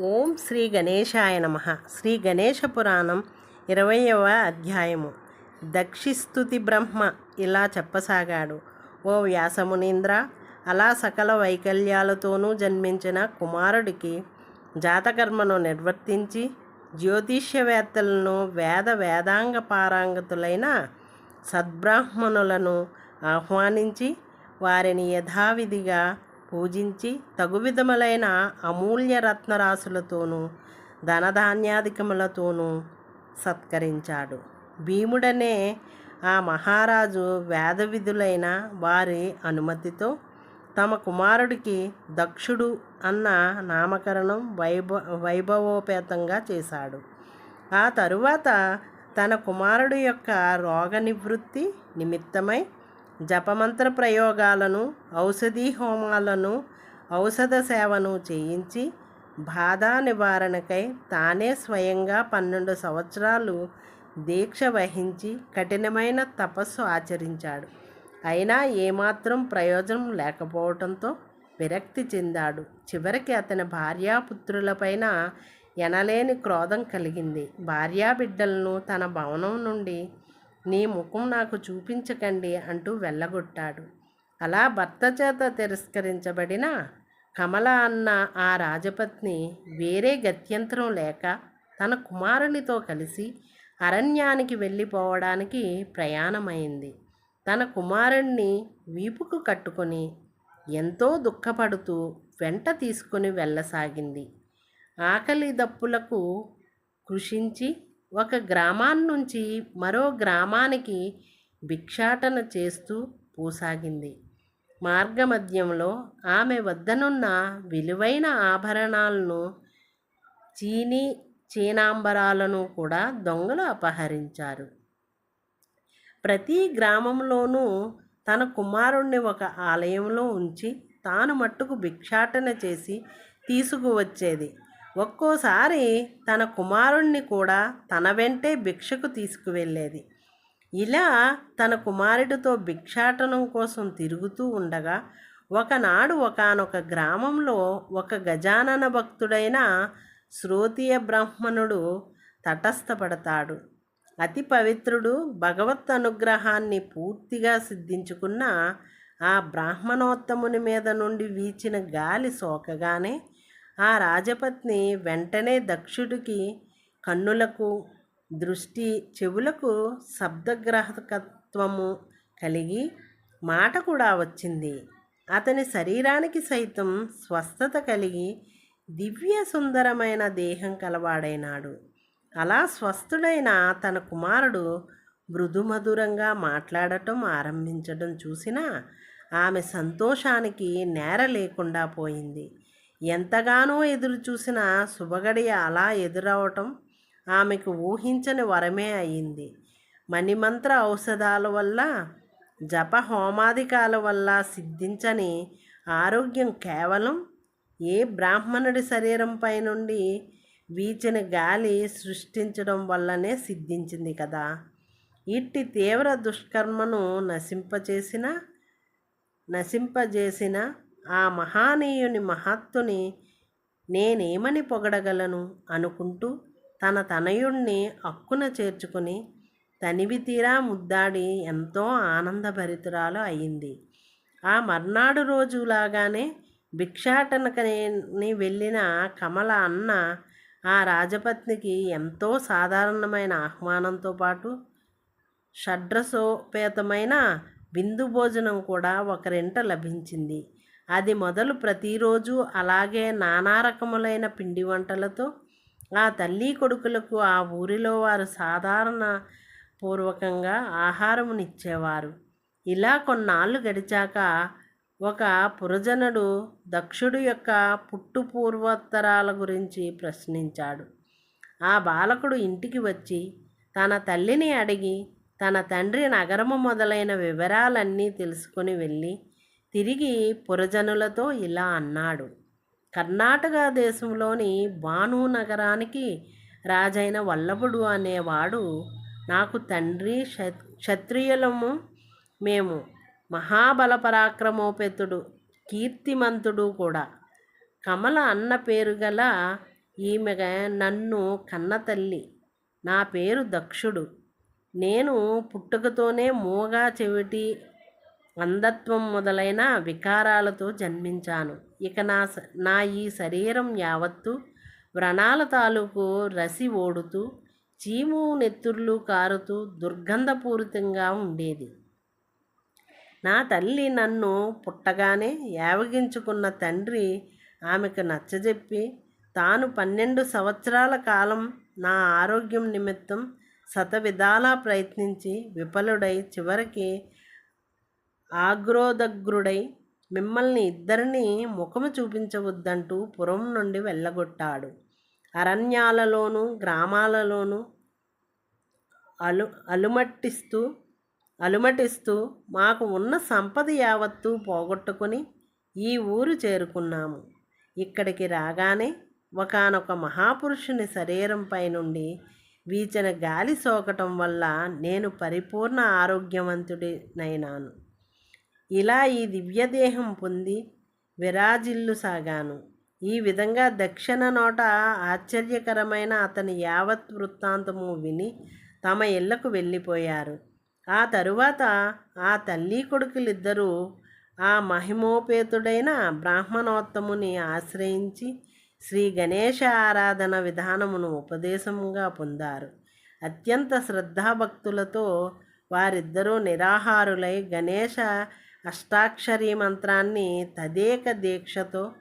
ఓం శ్రీ గణేశాయ నమ. శ్రీ గణేశ పురాణం ఇరవయవ అధ్యాయము. దక్షిస్తుతి బ్రహ్మ ఇలా చెప్పసాగాడు. ఓ వ్యాసమునీంద్ర అలా సకల వైకల్యాలతోనూ జన్మించిన కుమారుడికి జాతకర్మను నిర్వర్తించి జ్యోతిష్యవేత్తలను వేద వేదాంగ పారాంగతులైన సద్బ్రాహ్మణులను ఆహ్వానించి వారిని యథావిధిగా పూజించి తగు విధములైన అమూల్య రత్నరాశులతోనూ ధనధాన్యాధికములతోనూ సత్కరించాడు. భీముడనే ఆ మహారాజు వేద విధులైన వారి అనుమతితో తమ కుమారుడికి దక్షుడు అన్న నామకరణం వైభ వైభవోపేతంగా చేశాడు. ఆ తరువాత తన కుమారుడు యొక్క రోగ నివృత్తి నిమిత్తమై జపమంత్ర ప్రయోగాలను ఔషధీ హోమాలను ఔషధ సేవను చేయించి బాధ నివారణకై తానే స్వయంగా పన్నెండు సంవత్సరాలు దీక్ష వహించి కఠినమైన తపస్సు ఆచరించాడు. అయినా ఏమాత్రం ప్రయోజనం లేకపోవడంతో విరక్తి చెందాడు. చివరికి అతని భార్యాపుత్రులపైన ఎనలేని క్రోధం కలిగింది. భార్యాబిడ్డలను తన భవనం నుండి నీ ముఖం నాకు చూపించకండి అంటూ వెళ్ళగొట్టాడు. అలా భర్త చేత తిరస్కరించబడిన కమల అన్న ఆ రాజపత్ని వేరే గత్యంతరం లేక తన కుమారునితో కలిసి అరణ్యానికి వెళ్ళిపోవడానికి ప్రయాణమైంది. తన కుమారుణ్ణి వీపుకు కట్టుకొని ఎంతో దుఃఖపడుతూ వెంట తీసుకుని వెళ్ళసాగింది. ఆకలి దప్పులకు కృషించి ఒక గ్రామాన్నించి మరో గ్రామానికి భిక్షాటన చేస్తూ పోసాగింది. మార్గమధ్యంలో ఆమె వద్దనున్న విలువైన ఆభరణాలను చీనీ చీనాంబరాలను కూడా దొంగలు అపహరించారు. ప్రతి గ్రామంలోనూ తన కుమారుణ్ణి ఒక ఆలయంలో ఉంచి తాను మట్టుకు భిక్షాటన చేసి తీసుకువచ్చేది. ఒక్కోసారి తన కుమారుణ్ణి కూడా తన వెంటే భిక్షకు తీసుకువెళ్ళేది. ఇలా తన కుమారుడితో భిక్షాటనం కోసం తిరుగుతూ ఉండగా ఒకనాడు ఒకనొక గ్రామంలో ఒక గజానన భక్తుడైన శ్రోతీయ బ్రాహ్మణుడు తటస్థపడతాడు. అతి పవిత్రుడు భగవత్ అనుగ్రహాన్ని పూర్తిగా సిద్ధించుకున్న ఆ బ్రాహ్మణోత్తముని మీద నుండి వీచిన గాలి సోకగానే ఆ రాజపత్ని వెంటనే దక్షుడికి కన్నులకు దృష్టి చెవులకు శబ్దగ్రాహకత్వము కలిగి మాట కూడా వచ్చింది. అతని శరీరానికి సైతం స్వస్థత కలిగి దివ్య సుందరమైన దేహం కలవాడైనాడు. అలా స్వస్థుడైన తన కుమారుడు మృదుమధురంగా మాట్లాడటం ఆరంభించడం చూసినా ఆమె సంతోషానికి నేర లేకుండా పోయింది. ఎంతగానో ఎదురు చూసిన శుభగడియ అలా ఎదురవటం ఆమెకు ఊహించని వరమే అయింది. మణిమంత్ర ఔషధాల వల్ల జప హోమాధికాల వల్ల సిద్ధించని ఆరోగ్యం కేవలం ఏ బ్రాహ్మణుడి శరీరంపై నుండి వీచిన గాలి సృష్టించడం వల్లనే సిద్ధించింది కదా. ఇట్టి తీవ్ర దుష్కర్మను నశింపచేసిన నశింపజేసిన ఆ మహానీయుని మహత్తుని నేనేమని పొగడగలను అనుకుంటూ తన తనయుణ్ణి అక్కున చేర్చుకుని తనివి తీరా ముద్దాడి ఎంతో ఆనందభరితురాలు అయింది. ఆ మర్నాడు రోజులాగానే భిక్షాటనకని వెళ్ళిన కమల అన్న ఆ రాజపత్నికి ఎంతో సాధారణమైన ఆహ్వానంతో పాటు షడ్రసోపేతమైన విందు భోజనం కూడా ఒకరింట లభించింది. అది మొదలు ప్రతిరోజు అలాగే నానా రకములైన పిండి వంటలతో ఆ తల్లి కొడుకులకు ఆ ఊరిలో వారు సాధారణ పూర్వకంగా ఆహారమునిచ్చేవారు. ఇలా కొన్నాళ్ళు గడిచాక ఒక పురజనుడు దక్షుడు యొక్క పుట్టు పూర్వోత్తరాల గురించి ప్రశ్నించాడు. ఆ బాలకుడు ఇంటికి వచ్చి తన తల్లిని అడిగి తన తండ్రి నగరము మొదలైన వివరాలన్నీ తెలుసుకొని వెళ్ళి తిరిగి పురజనులతో ఇలా అన్నాడు. కర్ణాటక దేశంలోని బాను నగరానికి రాజైన వల్లభుడు అనేవాడు నాకు తండ్రి క్షత్రియులము మేము. మహాబల పరాక్రమోపేతుడు కీర్తిమంతుడు కూడా. కమల అన్న పేరు గల ఈమె నన్ను కన్న తల్లి నా పేరు దక్షుడు. నేను పుట్టుకతోనే మూగా చెవిటి అంధత్వం మొదలైన వికారాలతో జన్మించాను. ఇక నా స- నా ఈ శరీరం యావత్తు వ్రణాల తాలూకు రసి ఓడుతూ చీము నెత్తుర్లు కారుతూ దుర్గంధపూరితంగా ఉండేది. నా తల్లి నన్ను పుట్టగానే యావగించుకున్న తండ్రి ఆమెకు నచ్చజెప్పి తాను పన్నెండు సంవత్సరాల కాలం నా ఆరోగ్యం నిమిత్తం శతవిధాలా ప్రయత్నించి విఫలుడై చివరికి ఆగ్రోదగ్రుడై మిమ్మల్ని ఇద్దరిని ముఖము చూపించవద్దంటూ పురం నుండి వెళ్ళగొట్టాడు. అరణ్యాలలోనూ గ్రామాలలోనూ అలు అలుమట్టిస్తూ అలుమటిస్తూ మాకు ఉన్న సంపద యావత్తూ పోగొట్టుకొని ఈ ఊరు చేరుకున్నాము. ఇక్కడికి రాగానే ఒకానొక మహాపురుషుని శరీరంపై నుండి వీచిన గాలి సోకటం వల్ల నేను పరిపూర్ణ ఆరోగ్యవంతుడినైనాను. ఇలా ఈ దివ్యదేహం పొంది విరాజిల్లు సాగాను. ఈ విధంగా దక్షిణ నోట ఆశ్చర్యకరమైన అతని యావత్ వృత్తాంతము విని తమ ఇళ్ళకు వెళ్ళిపోయారు. ఆ తరువాత ఆ తల్లి కొడుకులిద్దరూ ఆ మహిమోపేతుడైన బ్రాహ్మణోత్తముని ఆశ్రయించి శ్రీ గణేశ ఆరాధన విధానమును ఉపదేశముగా పొందారు. అత్యంత శ్రద్ధాభక్తులతో వారిద్దరూ నిరాహారులై గణేశ అష్టాక్షరీ మంత్రాన్ని తదేక దీక్షతో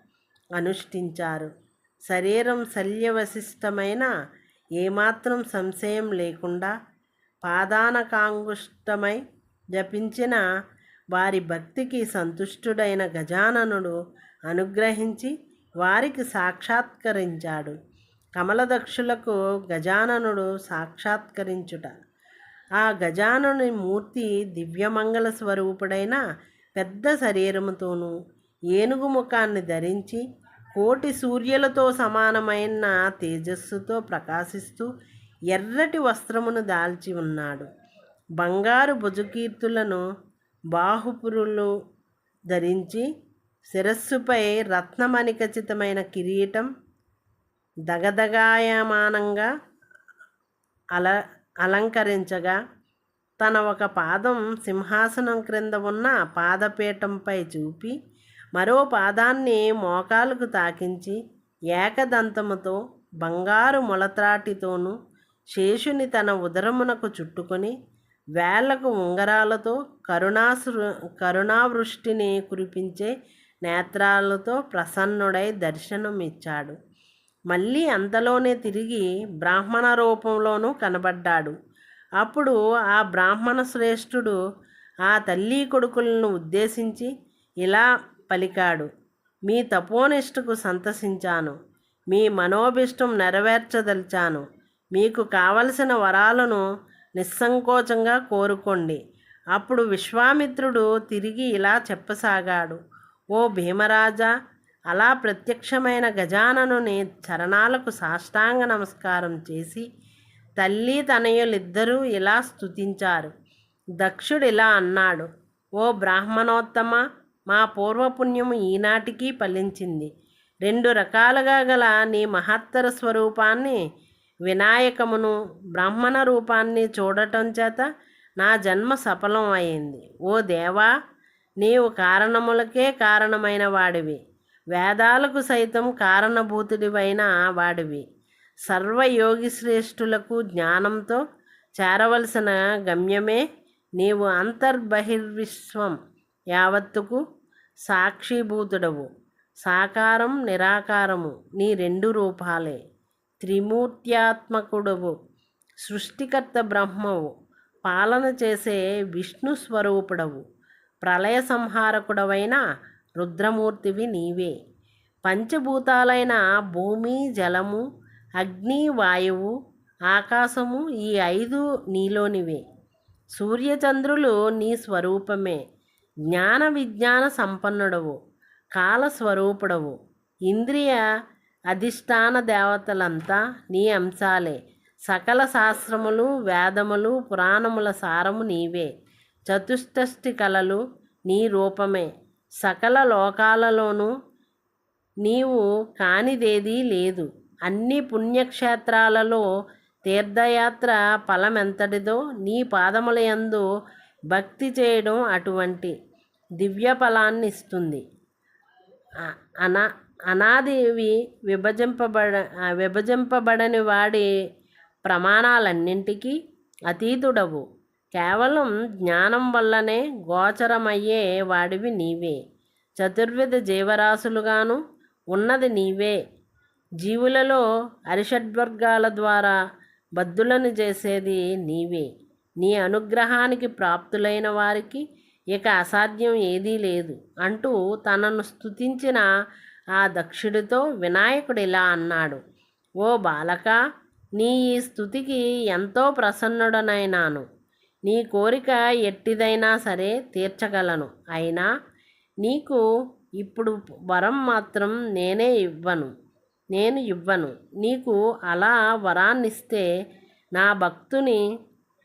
అనుష్ఠించారు. శరీరం శల్యవశిష్టమైన ఏమాత్రం సంశయం లేకుండా పాదానకాంగుష్టమై జపించిన వారి భక్తికి సంతుష్టుడైన గజాననుడు అనుగ్రహించి వారికి సాక్షాత్కరించాడు. కమలదక్షులకు గజాననుడు సాక్షాత్కరించుట. ఆ గజానుని మూర్తి దివ్యమంగళ స్వరూపుడైన పెద్ద శరీరముతోనూ ఏనుగు ముఖాన్ని ధరించి కోటి సూర్యులతో సమానమైన తేజస్సుతో ప్రకాశిస్తూ ఎర్రటి వస్త్రమును దాల్చి ఉన్నాడు. బంగారు భుజకీర్తులను బాహుపురులు ధరించి శిరస్సుపై రత్నమణికచితమైన కిరీటం దగదగాయమానంగా అల అలంకరించగా తన ఒక పాదం సింహాసనం క్రింద ఉన్న పాదపీఠంపై చూపి మరో పాదాన్ని మోకాలకు తాకించి ఏకదంతముతో బంగారు మొలత్రాటితోనూ శేషుని తన ఉదరమునకు చుట్టుకొని వేళ్ళకు ఉంగరాలతో కరుణాసృ కరుణావృష్టిని కురిపించే నేత్రాలతో ప్రసన్నుడై దర్శనమిచ్చాడు. మళ్ళీ అంతలోనే తిరిగి బ్రాహ్మణ రూపంలోనూ కనబడ్డాడు. అప్పుడు ఆ బ్రాహ్మణ శ్రేష్ఠుడు ఆ తల్లి కొడుకులను ఉద్దేశించి ఇలా పలికాడు. మీ తపోనిష్టకు సంతసించాను. మీ మనోభిష్టం నెరవేర్చదలిచాను. మీకు కావలసిన వరాలను నిస్సంకోచంగా కోరుకోండి అప్పుడు విశ్వామిత్రుడు తిరిగి ఇలా చెప్పసాగాడు. ఓ భీమరాజా అలా ప్రత్యక్షమైన గజాననుని చరణాలకు సాష్టాంగ నమస్కారం చేసి తల్లి తనయులిద్దరూ ఇలా స్తుతించారు. దక్షుడు ఇలా అన్నాడు ఓ బ్రాహ్మణోత్తమ మా పూర్వపుణ్యము ఈనాటికి ఫలించింది. రెండు రకాలుగా గల నీ మహత్తర స్వరూపాన్ని వినాయకమును బ్రాహ్మణ రూపాన్ని చూడటం చేత నా జన్మ సఫలం అయింది. ఓ దేవా నీవు కారణములకే కారణమైన వాడివి. వేదాలకు సైతం కారణభూతుడివైన వాడివి. సర్వయోగి శ్రేష్ఠులకు జ్ఞానంతో చేరవలసిన గమ్యమే నీవు అంతర్బహిర్విశ్వం యావత్తుకు సాక్షిభూతుడవు. సాకారం నిరాకారము నీ రెండు రూపాలే. త్రిమూర్త్యాత్మకుడవు. సృష్టికర్త బ్రహ్మవు. పాలన చేసే విష్ణు స్వరూపుడవు. ప్రళయ సంహారకుడవైన రుద్రమూర్తివి నీవే. పంచభూతాలైన భూమి జలము అగ్ని వాయువు ఆకాశము ఈ ఐదు నీలోనివే. సూర్యచంద్రులు నీ స్వరూపమే. జ్ఞాన విజ్ఞాన సంపన్నుడవు. కాలస్వరూపుడవు ఇంద్రియ అధిష్టాన దేవతలంతా నీ అంశాలే. సకల శాస్త్రములు వేదములు పురాణముల సారము నీవే. చతుష్టష్టి కళలు నీ రూపమే. సకల లోకాలలోనూ నీవు కానిదేదీ లేదు. అన్ని పుణ్యక్షేత్రాలలో తీర్థయాత్ర ఫలమెంతటిదో నీ పాదముల యందు భక్తి చేయడం అటువంటి దివ్య ఫలాన్ని ఇస్తుంది అనా అనాదివి విభజింపబడ విభజింపబడని వాడి ప్రమాణాలన్నింటికీ అతీతుడవు. కేవలం జ్ఞానం వల్లనే గోచరమయ్యే వాడివి నీవే. చతుర్విధ జీవరాశులుగాను ఉన్నది నీవే. జీవులలో అరిషడ్వర్గాల ద్వారా బద్దులను చేసేది నీవే. నీ అనుగ్రహానికి ప్రాప్తులైన వారికి ఇక అసాధ్యం ఏదీ లేదు అంటూ తనను స్తుతించిన ఆ దక్షుడితో వినాయకుడు ఇలా అన్నాడు. ఓ బాలక నీ ఈ స్థుతికి ఎంతో ప్రసన్నుడనైనాను. నీ కోరిక ఎట్టిదైనా సరే తీర్చగలను. అయినా నీకు ఇప్పుడు వరం మాత్రం నేనే ఇవ్వను. నేను ఇవ్వను. నీకు అలా వరాన్నిస్తే నా భక్తుని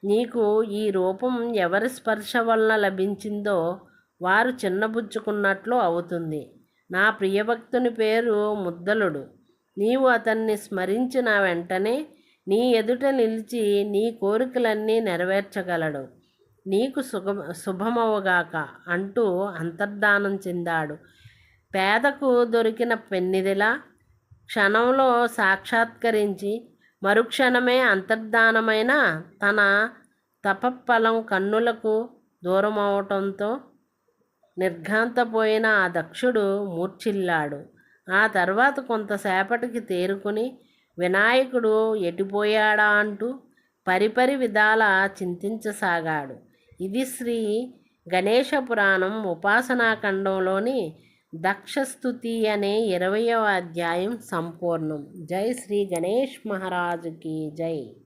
నీకు ఈ రూపం ఎవరి స్పర్శ వలన లభించిందో వారు చిన్నబుచ్చుకున్నట్లు అవుతుంది. నా ప్రియభక్తుని పేరు ముద్దలుడు. నీవు అతన్ని స్మరించిన వెంటనే నీ ఎదుట నిలిచి నీ కోరికలన్నీ నెరవేర్చగలడు. నీకు సుఖ శుభమవుగాక అంటూ అంతర్ధానం చెందాడు. పేదకు దొరికిన పెన్నిదిలా క్షణంలో సాక్షాత్కరించి మరుక్షణమే అంతర్ధానమైన తన తపఫలం కన్నులకు దూరమవటంతో నిర్ఘాంతపోయిన ఆ దక్షుడు మూర్ఛిల్లాడు. ఆ తర్వాత కొంతసేపటికి తేరుకుని వినాయకుడు ఎటిపోయాడా అంటూ పరిపరి విధాల చింతించసాగాడు. ఇది శ్రీ గణేష పురాణం ఉపాసనాఖండంలోని దక్షస్థుతి అనే ఇరవయవ అధ్యాయం సంపూర్ణం. జై శ్రీ గణేష్ మహారాజుకి జై.